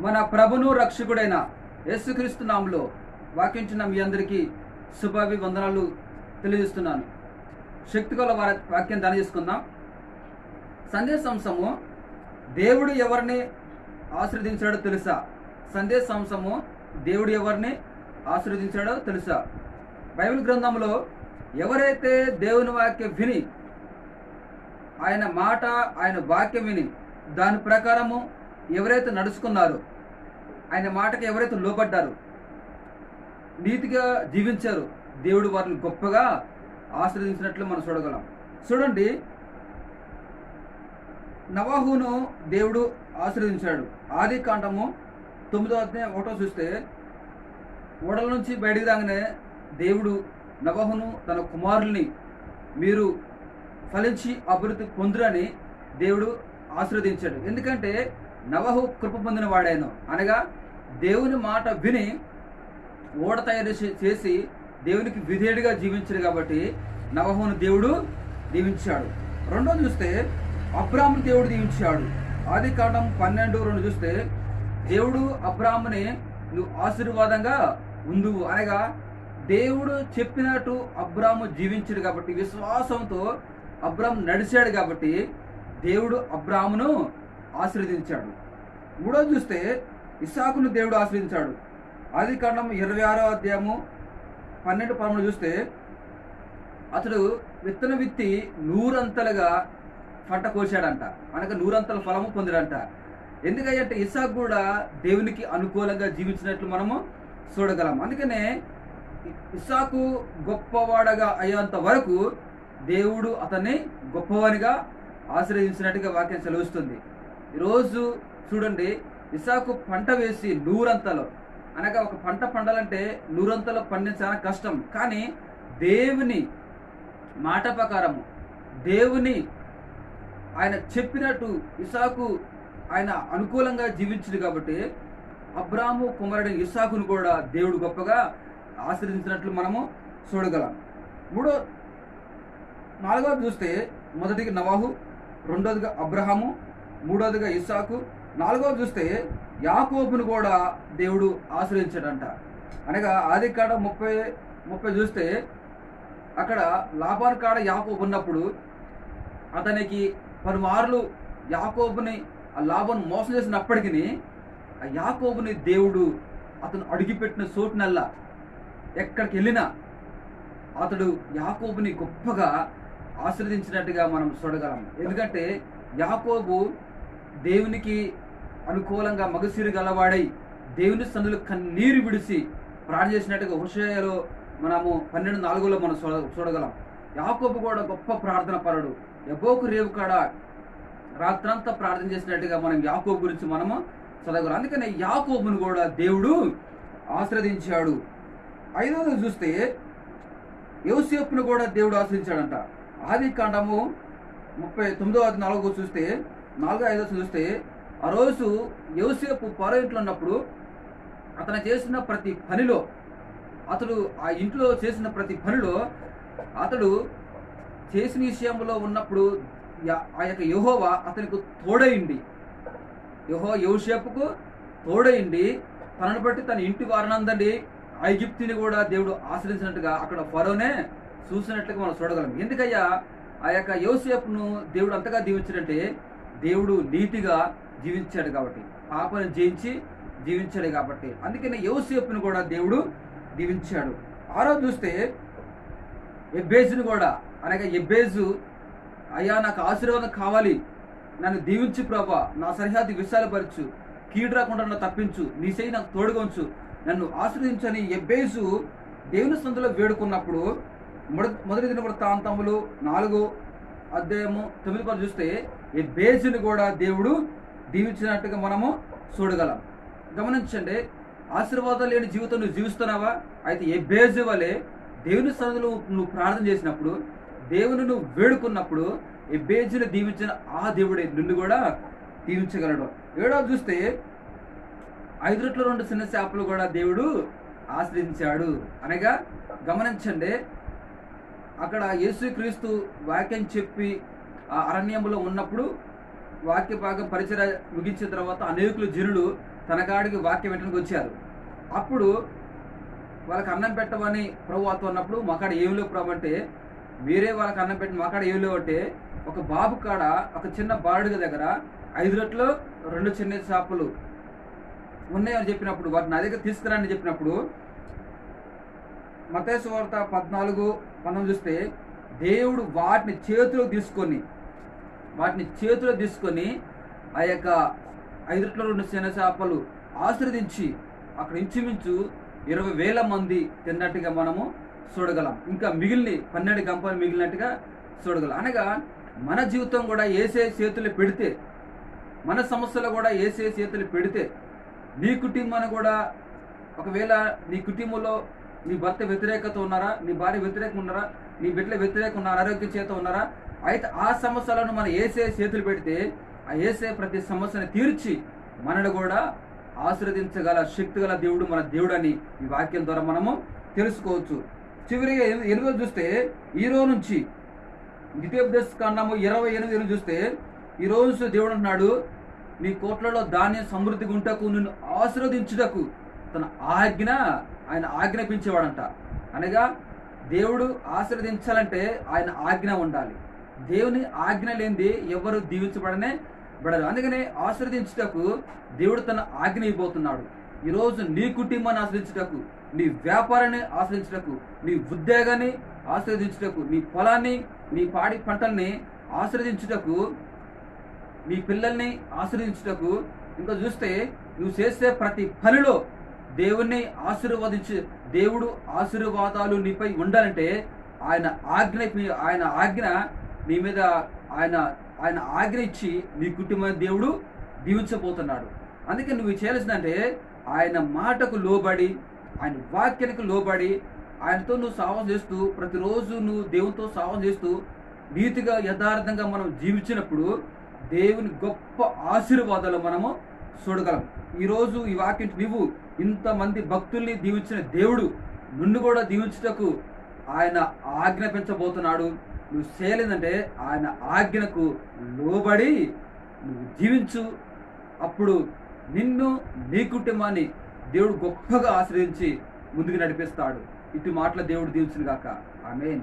మన ప్రభును రక్షకుడైన యేసుక్రీస్తు నామంలో వాక్యించిన మీ అందరికీ శుభాభి వందనాలు తెలియజేస్తున్నాను. శక్తిగల వారి వాక్యం దాని చేసుకుందాం. సందేశాంశము దేవుడు ఎవరిని ఆశీర్వదించాడో తెలుసా? సందేశాంశము దేవుడు ఎవరిని ఆశీర్వదించాడో తెలుసా? బైబిల్ గ్రంథంలో ఎవరైతే దేవుని వాక్యం విని ఆయన మాట ఆయన వాక్యం విని దాని ప్రకారము ఎవరైతే నడుచుకున్నారో ఆయన మాటకి ఎవరైతే లోపడ్డారు నీతిగా జీవించారు దేవుడు వారిని గొప్పగా ఆశీర్వదించినట్లు మనం చూడగలం. చూడండి నవాహును దేవుడు ఆశ్రదించాడు ఆది కాండము తొమ్మిదో అధ్యాయం ఒకటో చూస్తే ఓడల నుంచి బయటికి రాగానే దేవుడు నవహును తన కుమారుల్ని మీరు ఫలించి అభివృద్ధి పొందురని దేవుడు ఆశీర్వదించాడు ఎందుకంటే నవహు కృప పొందిన వాడాను. అనగా దేవుని మాట విని ఓడ తయారు చేసి దేవునికి విధేయుడిగా జీవించాడు కాబట్టి నవహును దేవుడు దీవించాడు. రెండో చూస్తే అబ్రాహ్ము దేవుడు దీవించాడు. ఆది కాండం పన్నెండు రెండు చూస్తే దేవుడు అబ్రాహ్మని నువ్వు ఆశీర్వాదంగా ఉండు అనగా దేవుడు చెప్పినట్టు అబ్రాము జీవించాడు కాబట్టి విశ్వాసంతో అబ్రాహ్మ నడిచాడు కాబట్టి దేవుడు అబ్రాహ్మును ఆశీర్వదించాడు. మూడో చూస్తే ఇసాకును దేవుడు ఆశ్రయించాడు ఆది కాండం ఇరవై ఆరో అధ్యాయము పన్నెండు పదమూడు చూస్తే అతడు విత్తన విత్తి నూరంతలుగా పంట కోసాడంట అనగా నూరంతల ఫలము పొందాడంట ఎందుకంటే ఇసాక్ కూడా దేవునికి అనుకూలంగా జీవించినట్లు మనము చూడగలం. అందుకనే ఇసాకు గొప్పవాడగా అయ్యేంత వరకు దేవుడు అతన్ని గొప్పవానిగా ఆశ్రయించినట్టుగా వాక్యం సెలవుస్తుంది. ఈరోజు చూడండి ఇసాకు పంట వేసి నూరంతలో. అనగా ఒక పంట పండాలంటే నూరంతలో పండించాల కష్టం. కానీ దేవుని మాట ప్రకారము దేవుని ఆయన చెప్పినట్టు ఇసాకు ఆయన అనుకూలంగా జీవించింది కాబట్టి అబ్రాము కుమారుడు ఇసాకును కూడా దేవుడు గొప్పగా ఆశ్రయించినట్లు మనము చూడగలం. మూడో నాలుగవది చూస్తే మొదటిగా నవాహు రెండోదిగా అబ్రహాము మూడోదిగా ఇస్సాకు. నాలుగోది చూస్తే యాకోబును కూడా దేవుడు ఆశ్రయించాడంట. అనగా ఆది కాడ ముప్పై ముప్పై చూస్తే అక్కడ లాభాన్ కాడ యాకోబు ఉన్నప్పుడు అతనికి పలుమార్లు యాకోబుని ఆ లాభం మోసం చేసినప్పటికీ ఆ యాకోబుని దేవుడు అతను అడిగిపెట్టిన చోటునల్లా ఎక్కడికి వెళ్ళినా అతడు యాకోబుని గొప్పగా ఆశ్రదించినట్టుగా మనం చూడగలం. ఎందుకంటే యాకోబు దేవునికి అనుకూలంగా మగసిరి గలవాడై దేవుని సన్నులు కన్నీరు విడిసి ప్రార్థన చేసినట్టుగా హుషయలో మనము పన్నెండు నాలుగులో మనం చూడ చూడగలం. యాకోబు కూడా గొప్ప ప్రార్థన పరుడు. ఎబోకు రేవు కాడ రాత్రంతా ప్రార్థన చేసినట్టుగా మనం యాకోబు గురించి మనము చదవగలం. అందుకనే యాకోబును కూడా దేవుడు ఆశ్రదించాడు. ఐదవది చూస్తే యోసేపును కూడా దేవుడు ఆశ్రయించాడంట ఆది కాండము ముప్పై తొమ్మిదో నాలుగో చూస్తే నాలుగో ఐదో చూస్తే ఆ రోజు యోసేపు పరో ఇంట్లో ఉన్నప్పుడు అతను చేసిన ప్రతి పనిలో అతడు ఆ ఇంట్లో చేసిన ప్రతి పనిలో అతడు చేసిన విషయంలో ఉన్నప్పుడు ఆ యొక్క యహోవా అతనికి తోడైంది యహో యోసేపుకు తోడైంది తనను బట్టి తన ఇంటి వారినందండి ఐగిప్తిని కూడా దేవుడు ఆశ్రయించినట్టుగా అక్కడ ఫరోనే చూసినట్లుగా మనం చూడగలం. ఎందుకయ్యా? ఆ యొక్క యోసేపును దేవుడు అంతగా దీవించాడంటే దేవుడు నీతిగా జీవించాడు కాబట్టి పాపను జయించి జీవించాడు కాబట్టి. అందుకనే యోసేపును కూడా దేవుడు దీవించాడు. ఆరో చూస్తే ఎబ్బేజును కూడా అనగా ఎబ్బేజు అయ్యా నాకు ఆశీర్వాదం కావాలి. నన్ను దీవించు ప్రభా. నా సరిహద్దు విశాలపరచు. కీడు రాకుండా నన్ను తప్పించు. నీ చేయి నాకు తోడుగొంచు నన్ను ఆశ్రయించని ఎబ్బేజు దేవుని సంతలో వేడుకున్నప్పుడు మొద- మొదటి దిన వృత్తాంతములు నాలుగు అధ్యాయము తొమ్మిది పది చూస్తే ఎబ్బేజుని కూడా దేవుడు దీవించినట్టుగా మనము చూడగలం. గమనించండి ఆశీర్వాదం లేని జీవితం నువ్వు జీవిస్తున్నావా? అయితే ఏ బేజ్ వలె దేవుని సన్నిధిలో నువ్వు ప్రార్థన చేసినప్పుడు దేవుని నువ్వు వేడుకున్నప్పుడు బేజ్ని దీవించిన ఆ దేవుడే నిన్ను కూడా దీవించగలడు. ఏడో చూస్తే ఐదు రెట్ల రెండు చిన్న చేపలు కూడా దేవుడు ఆశ్రయించాడు. అనగా గమనించండి అక్కడ యేసుక్రీస్తు వాక్యం చెప్పి అరణ్యంలో ఉన్నప్పుడు వాక్య భాగం పరిచయ ముగించిన తర్వాత అనేకులు జనులు తన కాడికి వాక్యం వెంటనే వచ్చారు. అప్పుడు వాళ్ళకి అన్నం పెట్టమని ప్రభు వాతో ఉన్నప్పుడు మా ఏమి లేవు ప్రభు అంటే మీరే వాళ్ళకి అన్నం పెట్టి మాకాడ ఏమి లేవు అంటే ఒక బాబు కాడ ఒక చిన్న బాలుడి దగ్గర ఐదు రొట్లు రెండు చిన్న చేపలు ఉన్నాయని చెప్పినప్పుడు వాటిని నా దగ్గర తీసుకురాని చెప్పినప్పుడు మతేసు పద్నాలుగు పంతొమ్మిది చూస్తే దేవుడు వాటిని చేతిలో తీసుకొని వాటిని చేతిలో తీసుకొని ఆ యొక్క ఐదు రెండు చిన్న చేపలు ఆశీర్వదించి అక్కడ ఇంచుమించు ఇరవై వేల మంది తిన్నట్టుగా మనము చూడగలం. ఇంకా మిగిలిన పన్నెండు గంపలు మిగిలినట్టుగా చూడగలం. అనగా మన జీవితం కూడా ఏసే చేతులు పెడితే మన సమస్యలు కూడా ఏసే చేతులు పెడితే నీ కుటుంబాన్ని కూడా ఒకవేళ నీ కుటుంబంలో నీ భర్త వ్యతిరేకత ఉన్నారా నీ భార్య వ్యతిరేకం ఉన్నారా నీ బిడ్డలు వ్యతిరేకంగా ఉన్నారా ఆరోగ్య చేత ఉన్నారా? అయితే ఆ సమస్యలను మనం ఏసే చేతులు పెడితే ఆ ఏసే ప్రతి సమస్యను తీర్చి మనను కూడా ఆశీర్వదించగల శక్తి గల దేవుడు మన దేవుడు అని ఈ వాక్యం ద్వారా మనము తెలుసుకోవచ్చు. చివరిగా ఎనిమిది చూస్తే ఈ రోజు నుంచి ద్వితీయోపదేశ కాండము ఇరవై ఎనిమిది ఎనిమిది చూస్తే ఈ రోజు దేవుడు అంటున్నాడు నీ కోట్లలో ధాన్యం సమృద్ధిగా ఉంటకు నిన్ను ఆశీర్వదించుటకు తన ఆజ్ఞ ఆయన ఆజ్ఞాపించేవాడంట. అనగా దేవుడు ఆశీర్వదించాలంటే ఆయన ఆజ్ఞ ఉండాలి. దేవుని ఆజ్ఞ లేనిది ఎవరు దీవించబడనే బడరు. అందుకనే ఆశీర్వదించుటకు దేవుడు తన ఆజ్ఞ ఇవ్వబోతున్నాడు. ఈరోజు నీ కుటుంబాన్ని ఆశ్రయించుటకు నీ వ్యాపారాన్ని ఆశ్రయించుటకు నీ ఉద్యోగాన్ని ఆశ్రయించుటకు నీ పొలాన్ని నీ పాడి పంటల్ని ఆశ్రదించుటకు నీ పిల్లల్ని ఆశ్రయించుటకు ఇంకా చూస్తే నువ్వు చేసే ప్రతి పనిలో దేవుణ్ణి ఆశీర్వదించి దేవుడు ఆశీర్వాదాలు నీపై ఉండాలంటే ఆయన ఆజ్ఞ ఆయన ఆజ్ఞ నీ మీద ఆయన ఆయన ఆజ్ఞ ఇచ్చి నీ కుటుంబాన్ని దేవుడు దీవించబోతున్నాడు. అందుకే నువ్వు చేయాల్సిందంటే ఆయన మాటకు లోబడి ఆయన వాక్యానికి లోబడి ఆయనతో నువ్వు సావం చేస్తూ ప్రతిరోజు నువ్వు దేవునితో సావం చేస్తూ నీతిగా యథార్థంగా మనం జీవించినప్పుడు దేవుని గొప్ప ఆశీర్వాదాలు మనము చూడగలం. ఈరోజు ఈ వాక్యం నువ్వు ఇంతమంది భక్తుల్ని దీవించిన దేవుడు నిన్ను కూడా దీవించుటకు ఆయన ఆజ్ఞాపించబోతున్నాడు నువ్వు చేయలేదంటే ఆయన ఆజ్ఞకు లోబడి నువ్వు జీవించు. అప్పుడు నిన్ను నీ కుటుంబాన్ని దేవుడు గొప్పగా ఆశ్రయించి ముందుకు నడిపిస్తాడు. ఇటు మాటల దేవుడు దీవించును గాక. ఆమెన్.